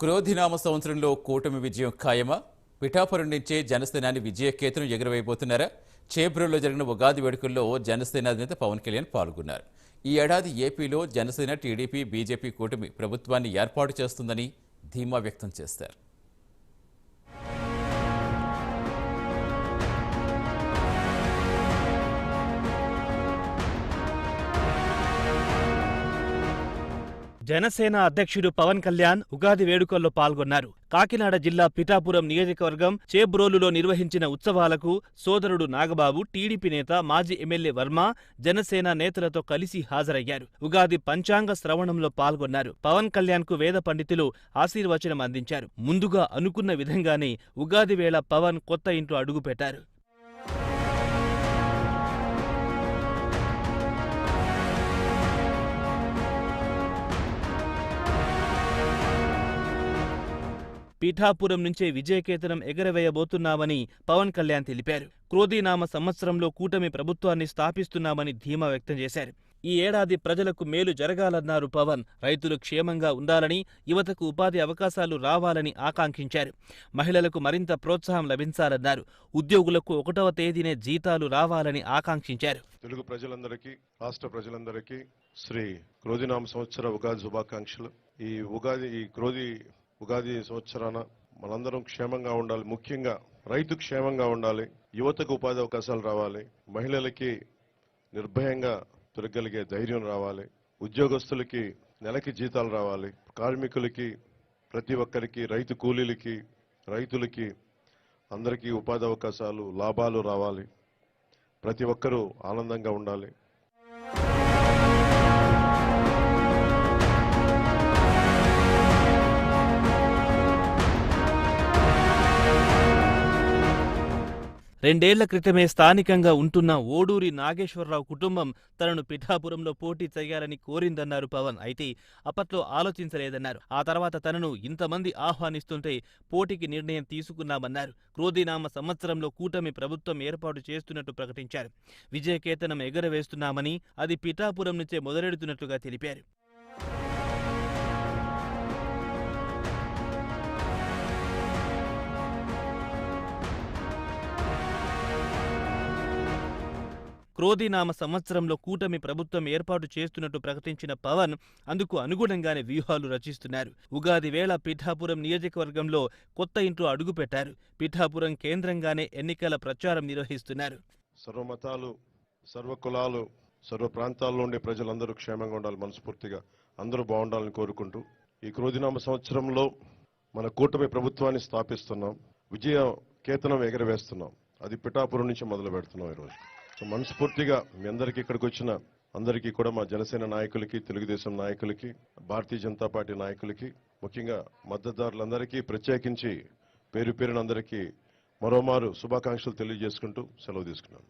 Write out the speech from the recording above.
క్రోధినామ సంవత్సరంలో కూటమి విజయం ఖాయమా? పిఠాపురం నుంచే జనసేనాని విజయకేతనం ఎగురవైపోతున్నారా చేబ్రోలో జరిగిన ఉగాది వేడుకల్లో జనసేన అధినేత పవన్ కళ్యాణ్ పాల్గొన్నారు. ఈ ఏడాది ఏపీలో జనసేన టీడీపీ బీజేపీ కూటమి ప్రభుత్వాన్ని ఏర్పాటు చేస్తుందని ధీమా వ్యక్తం చేశారు జనసేన అధ్యక్షుడు పవన్ కళ్యాణ్ ఉగాది వేడుకల్లో పాల్గొన్నారు. కాకినాడ జిల్లా పిఠాపురం నియోజకవర్గం చేబ్రోలులో నిర్వహించిన ఉత్సవాలకు సోదరుడు నాగబాబు టీడీపీ నేత మాజీ ఎమ్మెల్యే వర్మ జనసేన నేతలతో కలిసి హాజరయ్యారు. ఉగాది పంచాంగ శ్రవణంలో పాల్గొన్నారు. పవన్ కళ్యాణ్కు వేద పండితులు ఆశీర్వచనం అందించారు. ముందుగా అనుకున్న విధంగానే ఉగాది వేళ పవన్ కొత్త ఇంట్లో అడుగుపెట్టారు. పీఠాపురం నుంచే విజయకేతనం ఎగరవేయబోతున్నామని పవన్ కళ్యాణ్ తెలిపారు. క్రోధీనామ సంవత్సరంలో కూటమి ప్రభుత్వాన్ని స్థాపిస్తున్నామని ధీమా వ్యక్తం చేశారు. ఈ ఏడాది ప్రజలకు మేలు జరగాలన్నారు పవన్. రైతులు క్షేమంగా ఉండాలని యువతకు ఉపాధి అవకాశాలు రావాలని ఆకాంక్షించారు. మహిళలకు మరింత ప్రోత్సాహం లభించాలన్నారు. ఉద్యోగులకు ఒకటవ తేదీనే జీతాలు రావాలని ఆకాంక్షించారు. తెలుగు ప్రజలందరికీ రాష్ట్ర ప్రజలందరికీ శ్రీ క్రోధినామ సంవత్సర ఉగాది శుభాకాంక్షలు. ఈ ఉగాది ఈ క్రోధి ఉగాది సంవత్సరాన మనందరం క్షేమంగా ఉండాలి. ముఖ్యంగా రైతు క్షేమంగా ఉండాలి. యువతకు ఉపాధి అవకాశాలు రావాలి. మహిళలకి నిర్భయంగా తిరగలిగే ధైర్యం రావాలి. ఉద్యోగస్తులకి నెలకి జీతాలు రావాలి. కార్మికులకి ప్రతి ఒక్కరికి రైతు కూలీలకి రైతులకి అందరికీ ఉపాధి అవకాశాలు లాభాలు రావాలి. ప్రతి ఒక్కరూ ఆనందంగా ఉండాలి. రెండేళ్ళ క్రితమే స్థానికంగా ఉంటున్న ఓడూరి నాగేశ్వరరావు కుటుంబం తనను పిఠాపురంలో పోటీ చేయాలని కోరిందన్నారు పవన్. అయితే అప్పట్లో ఆలోచించలేదన్నారు. ఆ తర్వాత తనను ఇంతమంది ఆహ్వానిస్తుంటే పోటీకి నిర్ణయం తీసుకున్నామన్నారు. క్రోధీనామ సంవత్సరంలో కూటమి ప్రభుత్వం ఏర్పాటు చేస్తున్నట్టు ప్రకటించారు. విజయకేతనం ఎగరవేస్తున్నామని అది పిఠాపురం నుంచే మొదలెడుతున్నట్లుగా తెలిపారు. క్రోధీనామ సంవత్సరంలో కూటమి ప్రభుత్వం ఏర్పాటు చేస్తున్నట్టు ప్రకటించిన పవన్ అందుకు అనుగుణంగానే వ్యూహాలు రచిస్తున్నారు. ఉగాది వేళ పిఠాపురం నియోజకవర్గంలో కొత్త ఇంట్లో అడుగుపెట్టారు. పిఠాపురం కేంద్రంగానే ఎన్నికల ప్రచారం నిర్వహిస్తున్నారు. సర్వమతాలు సర్వకులాలు సర్వ కులాలు సర్వ ప్రాంతాల్లో ఉండే ప్రజలందరూ క్షేమంగా ఉండాలి మనస్ఫూర్తిగా. అందరూ బాగుండాలని కోరుకుంటూ ఈ క్రోధినామ సంవత్సరంలో మన కూటమి ప్రభుత్వాన్ని స్థాపిస్తున్నాం. విజయ కేతనం ఎగరవేస్తున్నాం. అది పిఠాపురం నుంచి మొదలు పెడుతున్నాం ఈరోజు. సో మనస్ఫూర్తిగా మీ అందరికీ ఇక్కడికి వచ్చిన అందరికీ కూడా మా జనసేన నాయకులకి తెలుగుదేశం నాయకులకి భారతీయ జనతా పార్టీ నాయకులకి ముఖ్యంగా మద్దతుదారులందరికీ ప్రత్యేకించి పేరు పేరున అందరికీ మరోమారు శుభాకాంక్షలు తెలియజేసుకుంటూ సెలవు తీసుకున్నాను.